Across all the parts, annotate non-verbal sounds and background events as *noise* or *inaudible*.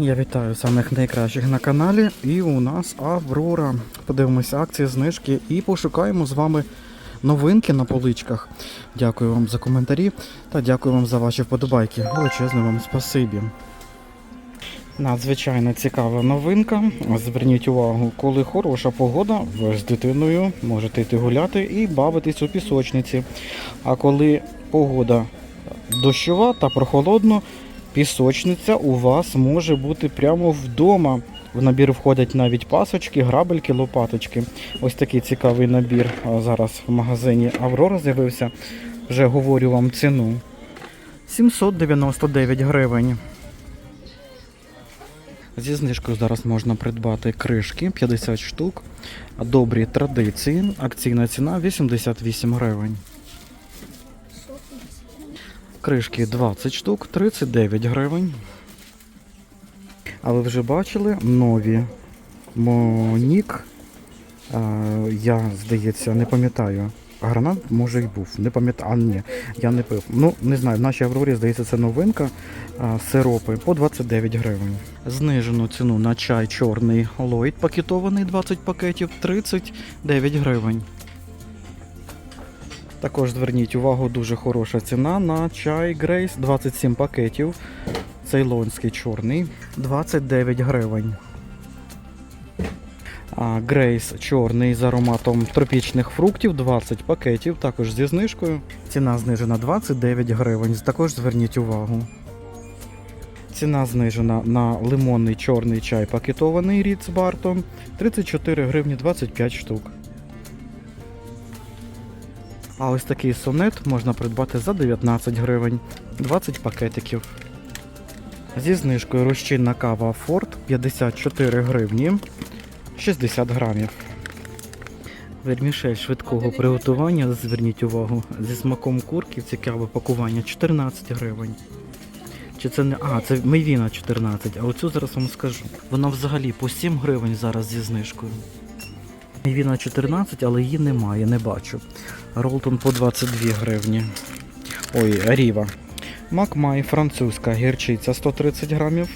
Я вітаю самих найкращих на каналі. І у нас Аврора. Подивимося акції, знижки і пошукаємо з вами новинки на поличках. Дякую вам за коментарі та дякую вам за ваші вподобайки. Величезне вам спасибі. Надзвичайно цікава новинка. Зверніть увагу, коли хороша погода, ви з дитиною можете йти гуляти і бавитись у пісочниці. А коли погода дощова та прохолодно, пісочниця у вас може бути прямо вдома. В набір входять навіть пасочки, грабельки, лопаточки. Ось такий цікавий набір зараз в магазині Аврора з'явився. Вже говорю вам ціну. 799 гривень. Зі знижкою зараз можна придбати кришки 50 штук. Добрі традиції. Акційна ціна 88 гривень. Кришки 20 штук, 39 гривень. А ви вже бачили нові Монік. Я, здається, не пам'ятаю. Гранат може й був. Не пам'ятаю. А ні, я не пив. Ну, не знаю, в нашій Аврорі, здається, це новинка. А, сиропи по 29 гривень. Знижену ціну на чай чорний Ллойд пакетований 20 пакетів 39 гривень. Також зверніть увагу, дуже хороша ціна на чай Грейс 27 пакетів. Цейлонський чорний 29 гривень. Грейс чорний з ароматом тропічних фруктів 20 пакетів, також зі знижкою. Ціна знижена 29 гривень. Також зверніть увагу. Ціна знижена на лимонний чорний чай пакетований Ріц Бартон 34 гривні 25 штук. А ось такий сонет можна придбати за 19 гривень 20 пакетиків. Зі знижкою розчинна кава Форт 54 гривні 60 грамів. Вермішель швидкого приготування, зверніть увагу, зі смаком курки, цікаве пакування 14 гривень. Чи це не. А, це мейвіна 14, а оцю зараз вам скажу. Вона взагалі по 7 гривень зараз зі знижкою. Мейвіна 14, але її немає, не бачу. Ролтон по 22 гривні. Ой, Ріва. Макмай французька гірчиця 130 грамів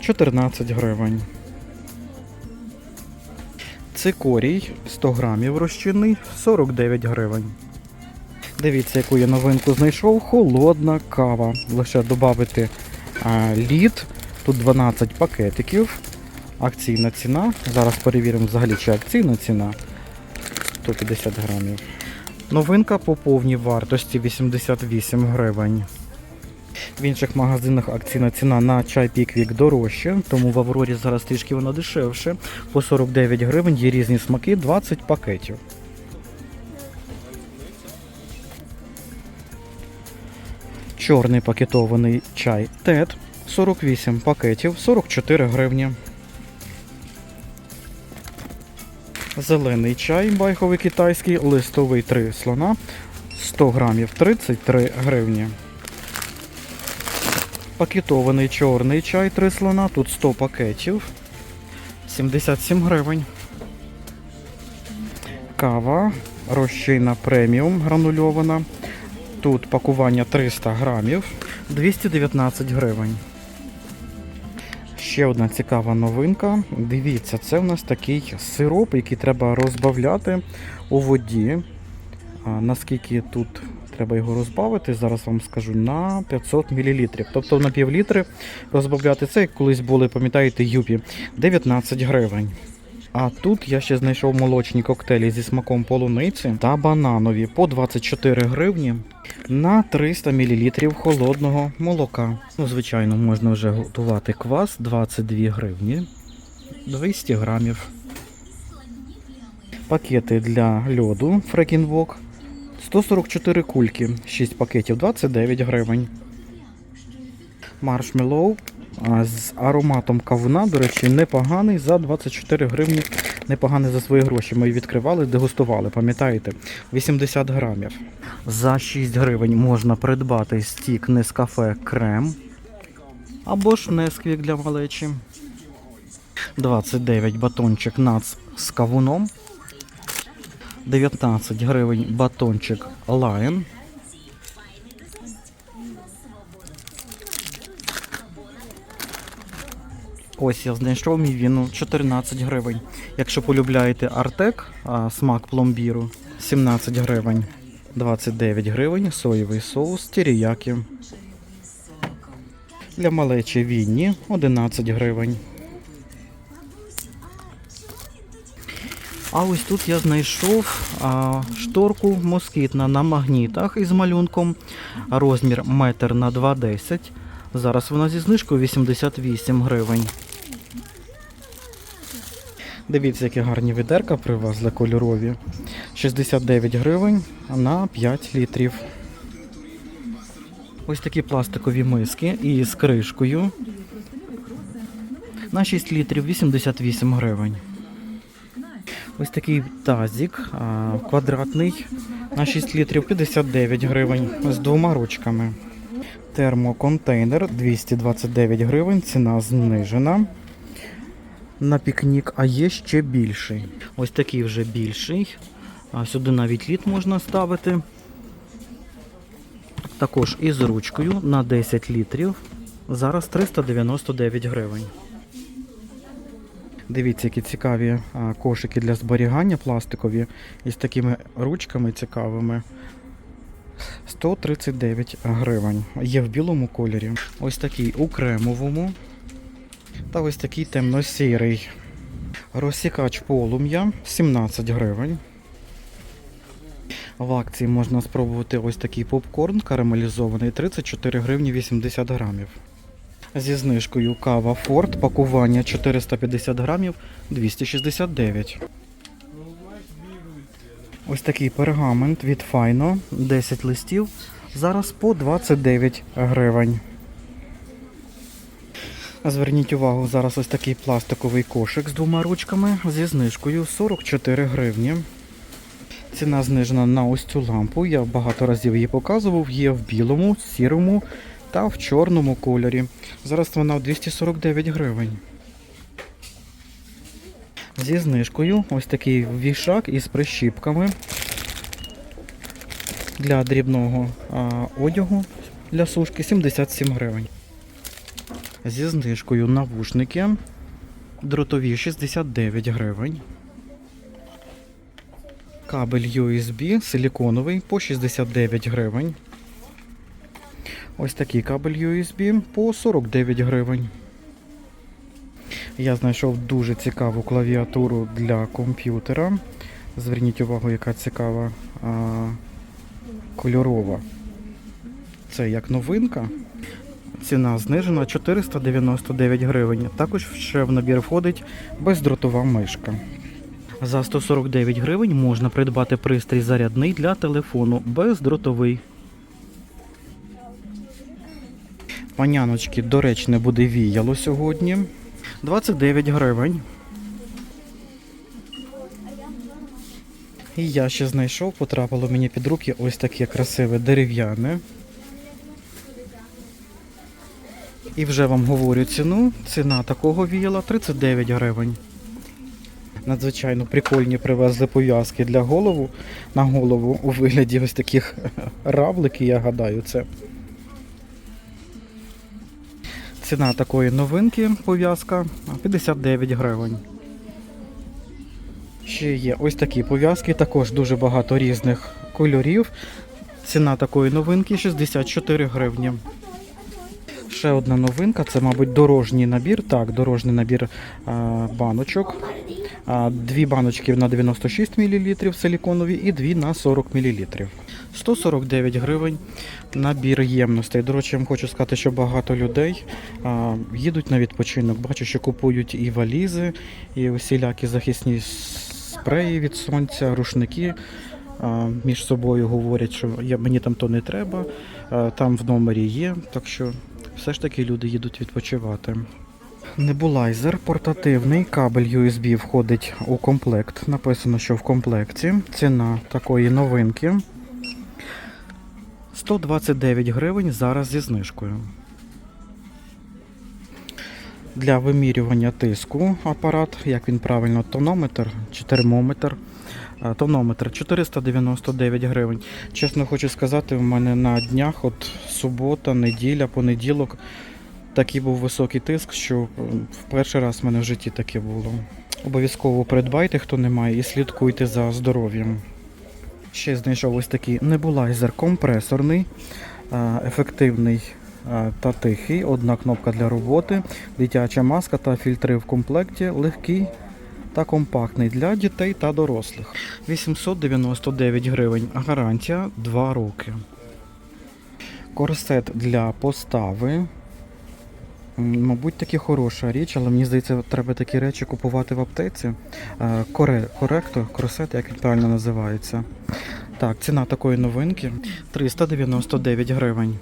14 гривень. Цикорій 100 грамів розчинний 49 гривень. Дивіться, яку я новинку знайшов. Холодна кава. Лише додати лід. Тут 12 пакетиків. Акційна ціна. Зараз перевіримо взагалі, чи акційна ціна. 150 грамів. Новинка по повній вартості 88 гривень. В інших магазинах акційна ціна на чай піквік дорожче, тому в Аврорі зараз трішки вона дешевше. По 49 гривень є різні смаки, 20 пакетів. Чорний пакетований чай ТЕД 48 пакетів, 44 гривні. Зелений чай байховий китайський, листовий 3 слона 100 грамів 33 гривні. Пакетований чорний чай 3 слона, тут 100 пакетів 77 гривень. Кава розчинна преміум гранульована. Тут пакування 300 грамів 219 гривень. Ще одна цікава новинка. Дивіться, це в нас такий сироп, який треба розбавляти у воді. Наскільки тут треба його розбавити, зараз вам скажу, на 500 мл. Тобто на пів літри розбавляти це, як колись були, пам'ятаєте, юпі, 19 гривень. А тут я ще знайшов молочні коктейлі зі смаком полуниці та бананові по 24 гривні на 300 мл холодного молока. Ну, звичайно, можна вже готувати квас 22 гривні 200 грамів. Пакети для льоду Фрекінвок 144 кульки, 6 пакетів 29 гривень. Маршмеллоу з ароматом кавуна, до речі, непоганий за 24 гривні. Непоганий за свої гроші. Ми відкривали, дегустували, пам'ятаєте? 80 грамів. За 6 гривень можна придбати стік Нескафе крем або ж Несквік для малечі. 29 батончик нац з кавуном. 19 гривень батончик Lion. Ось я знайшов мій віну 14 гривень. Якщо полюбляєте Артек, а, смак пломбіру 17 гривень. 29 гривень, соєвий соус, тіріякі. Для малечі вінні 11 гривень. А ось тут я знайшов а, шторку москітна на магнітах із малюнком. Розмір 1 на 2,10. Зараз вона зі знижкою 88 гривень. Дивіться, які гарні відерка привезли кольорові. 69 гривень на 5 літрів. Ось такі пластикові миски із кришкою. На 6 літрів 88 гривень. Ось такий тазик квадратний на 6 літрів 59 гривень з двома ручками. Термоконтейнер 229 гривень, ціна знижена. На пікнік, а є ще більший. Ось такий вже більший. А сюди навіть лід можна ставити. Також із ручкою на 10 літрів. Зараз 399 гривень. Дивіться, які цікаві кошики для зберігання пластикові із такими ручками цікавими. 139 гривень. Є в білому кольорі. Ось такий у кремовому. Та ось такий темно-сірий. Розсікач полум'я 17 гривень. В акції можна спробувати ось такий попкорн карамелізований 34 гривні 80 грамів. Зі знижкою кава Форд, пакування 450 грамів 269. Ось такий пергамент від Файно, 10 листів. Зараз по 29 гривень. Зверніть увагу, зараз ось такий пластиковий кошик з двома ручками зі знижкою 44 гривні. Ціна знижена на ось цю лампу. Я багато разів її показував. Є в білому, сірому та в чорному кольорі. Зараз вона 249 гривень. Зі знижкою ось такий вішак із прищіпками для дрібного а, одягу для сушки 77 гривень. Зі знижкою навушники дротові 69 гривень. Кабель USB силіконовий по 69 гривень. Ось такий кабель USB по 49 гривень. Я знайшов дуже цікаву клавіатуру для комп'ютера. Зверніть увагу, яка цікава а, кольорова. Це як новинка. Ціна знижена 499 гривень. Також ще в набір входить бездротова мишка. За 149 гривень можна придбати пристрій зарядний для телефону бездротовий. Паняночки, доречне буде віяло сьогодні. 29 гривень. І я ще знайшов, потрапило мені під руки ось таке красиве дерев'яне. І вже вам говорю ціну. Ціна такого віяла 39 гривень. Надзвичайно прикольні привезли пов'язки для голову на голову у вигляді ось таких *laughs* равлики, я гадаю, це. Ціна такої новинки пов'язка 59 гривень. Ще є ось такі пов'язки, також дуже багато різних кольорів. Ціна такої новинки 64 гривні. Ще одна новинка, це, мабуть, дорожній набір. Так, дорожній набір а, баночок. А, Дві баночки на 96 мл силіконові і дві на 40 мл. 149 гривень набір ємностей. До речі, я вам хочу сказати, що багато людей а, їдуть на відпочинок. Бачу, що купують і валізи, і усілякі захисні спреї від сонця, рушники. Між собою говорять, що мені там то не треба, там в номері є. Так що все ж таки люди їдуть відпочивати. Небулайзер портативний, кабель USB входить у комплект. Написано, що в комплекті. Ціна такої новинки 129 гривень зараз зі знижкою. Для вимірювання тиску апарат, як він правильно, тонометр чи термометр. А, Тонометр 499 гривень. Чесно хочу сказати, в мене на днях, от субота, неділя, понеділок, такий був високий тиск, що е, в перший раз в мене в житті таке було. Обов'язково придбайте, хто не має, і слідкуйте за здоров'ям. Ще знайшов ось такий небулайзер компресорний, ефективний та тихий. Одна кнопка для роботи, дитяча маска та фільтри в комплекті, легкий та компактний для дітей та дорослих. 899 гривень. Гарантія 2 роки. Корсет для постави. Мабуть, таки хороша річ, але мені здається, треба такі речі купувати в аптеці. Е, Коре, коректор, корсет, як він правильно називається. Так, ціна такої новинки 399 гривень.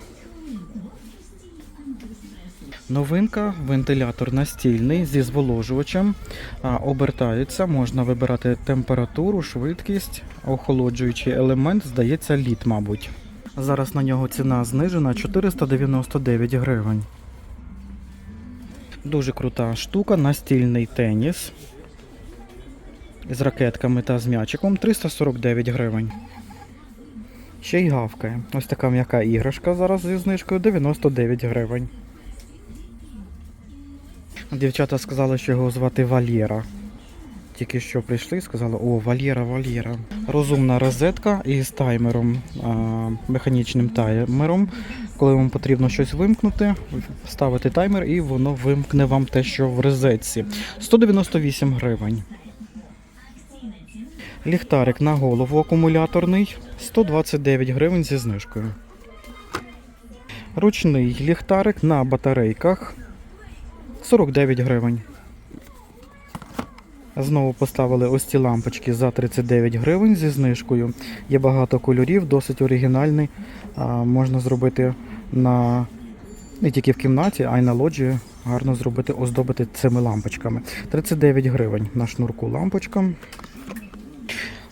Новинка, вентилятор настільний зі зволожувачем. Обертається, можна вибирати температуру, швидкість, охолоджуючий елемент, здається, лід, мабуть. Зараз на нього ціна знижена 499 гривень. Дуже крута штука, настільний теніс з ракетками та з м'ячиком 349 гривень. Ще й гавкає. Ось така м'яка іграшка зараз зі знижкою 99 гривень. Дівчата сказали, що його звати Валєра. Тільки що прийшли сказали, о, Валєра, Валєра. Розумна розетка із таймером, механічним таймером. Коли вам потрібно щось вимкнути, ставити таймер і воно вимкне вам те, що в розетці. 198 гривень. Ліхтарик на голову акумуляторний 129 гривень зі знижкою. Ручний ліхтарик на батарейках 49 гривень. Знову поставили ось ці лампочки за 39 гривень зі знижкою. Є багато кольорів, досить оригінальний. Можна зробити на не тільки в кімнаті, а й на лоджі. Гарно зробити, оздобити цими лампочками. 39 гривень на шнурку лампочка.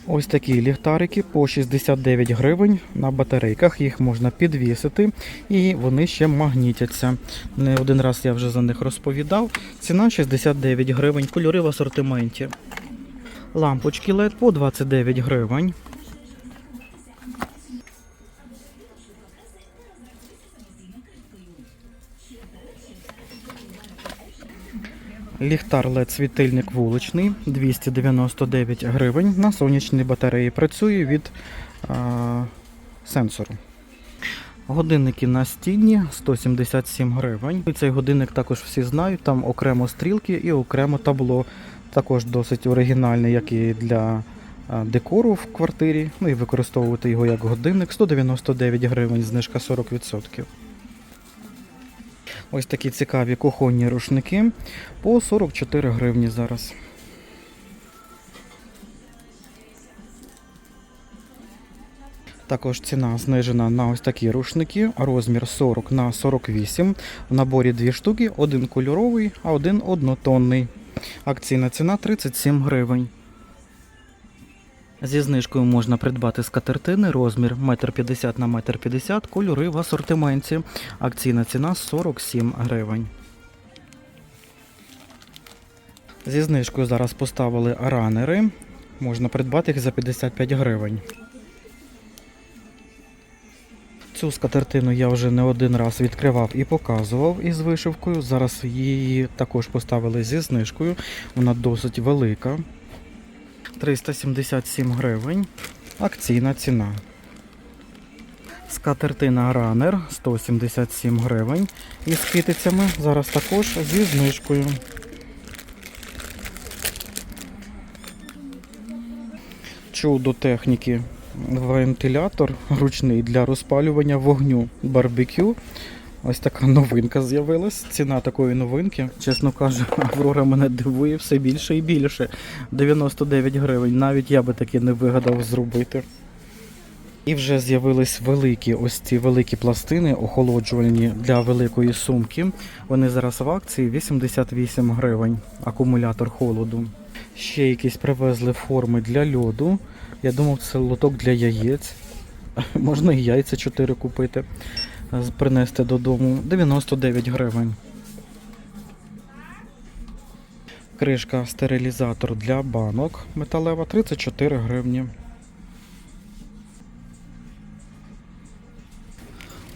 Ось такі ліхтарики по 69 гривень на батарейках. Їх можна підвісити і вони ще магнітяться. Не один раз я вже за них розповідав. Ціна 69 гривень, кольори в асортименті. Лампочки LED по 29 гривень. Ліхтар LED світильник вуличний 299 гривень на сонячній батареї. Працює від а, сенсору. Годинники настінні 177 гривень. Цей годинник також всі знають. Там окремо стрілки і окремо табло. Також досить оригінальний, як і для декору в квартирі. Ну і використовувати його як годинник. 199 гривень, знижка 40%. Ось такі цікаві кухонні рушники по 44 гривні зараз. Також ціна знижена на ось такі рушники, розмір 40 на 48. В наборі дві штуки, один кольоровий, а один однотонний. Акційна ціна 37 гривень. Зі знижкою можна придбати скатертини, розмір 1,50 на 1,50 м, кольори в асортименті. Акційна ціна 47 гривень. Зі знижкою зараз поставили ранери. Можна придбати їх за 55 гривень. Цю скатертину я вже не один раз відкривав і показував із вишивкою. Зараз її також поставили зі знижкою. Вона досить велика. 377 гривень. Акційна ціна. Скатертина ранер 177 гривень. Із китицями зараз також зі знижкою. Чудо техніки. Вентилятор ручний для розпалювання вогню барбекю. Ось така новинка з'явилась. Ціна такої новинки, чесно кажу, *laughs* Аврора мене дивує все більше і більше. 99 гривень. Навіть я би таки не вигадав зробити. І вже з'явились великі ось ці великі пластини, охолоджувальні для великої сумки. Вони зараз в акції 88 гривень. Акумулятор холоду. Ще якісь привезли форми для льоду. Я думав, це лоток для яєць. *laughs* Можна і яйця 4 купити, принести додому. 99 гривень. Кришка стерилізатор для банок металева 34 гривні.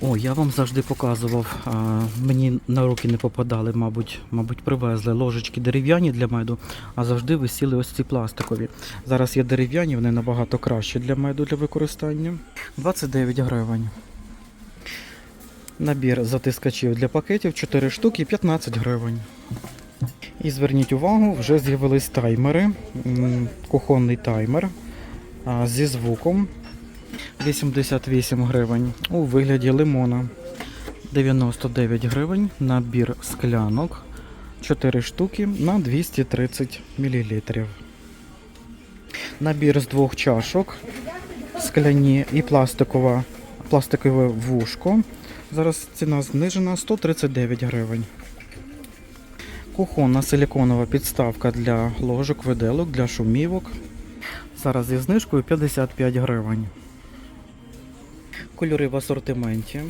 О, я вам завжди показував. А, мені на руки не попадали, мабуть, мабуть, привезли ложечки дерев'яні для меду, а завжди висіли ось ці пластикові. Зараз є дерев'яні, вони набагато кращі для меду для використання. 29 гривень. Набір затискачів для пакетів 4 штуки 15 гривень. І зверніть увагу, вже з'явились таймери. Кухонний таймер зі звуком 88 гривень у вигляді лимона. 99 гривень набір склянок 4 штуки на 230 мл. Набір з двох чашок скляні і пластикове вушко. Зараз ціна знижена 139 гривень. Кухонна силіконова підставка для ложок, виделок, для шумівок. Зараз зі знижкою 55 гривень. Кольори в асортименті.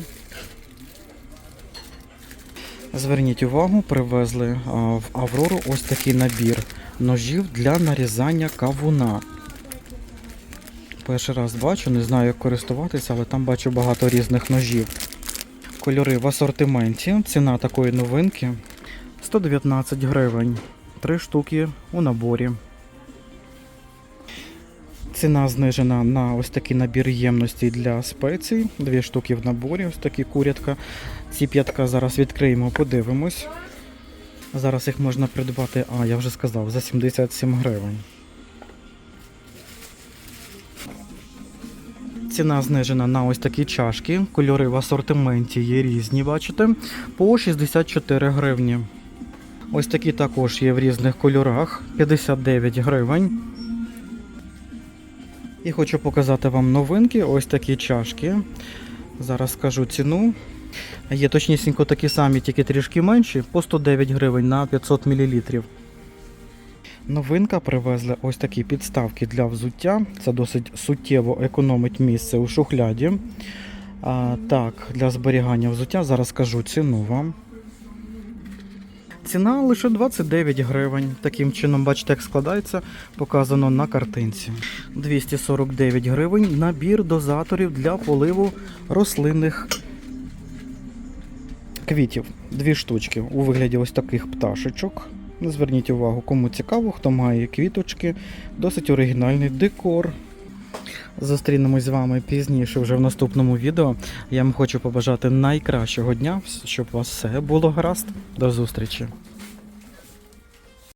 Зверніть увагу, привезли в Аврору ось такий набір ножів для нарізання кавуна. Перший раз бачу, не знаю, як користуватися, але там бачу багато різних ножів. Кольори в асортименті. Ціна такої новинки 119 гривень. Три штуки у наборі. Ціна знижена на ось такий набір ємностей для спецій. Дві штуки в наборі, ось такі курятка. Ці п'ятка зараз відкриємо, подивимось. Зараз їх можна придбати, а я вже сказав, за 77 гривень. Ціна знижена на ось такі чашки. Кольори в асортименті є різні, бачите, по 64 гривні. Ось такі також є в різних кольорах 59 гривень. І хочу показати вам новинки. Ось такі чашки. Зараз скажу ціну. Є точнісінько такі самі, тільки трішки менші, по 109 гривень на 500 мл. Новинка привезли ось такі підставки для взуття. Це досить суттєво економить місце у шухляді. А, так, для зберігання взуття зараз скажу ціну вам. Ціна лише 29 гривень. Таким чином, бачите, як складається, показано на картинці. 249 гривень набір дозаторів для поливу рослинних квітів. Дві штучки у вигляді ось таких пташечок. Зверніть увагу, кому цікаво, хто має квіточки. Досить оригінальний декор. Зустрінемось з вами пізніше вже в наступному відео. Я вам хочу побажати найкращого дня, щоб у вас все було гаразд. До зустрічі!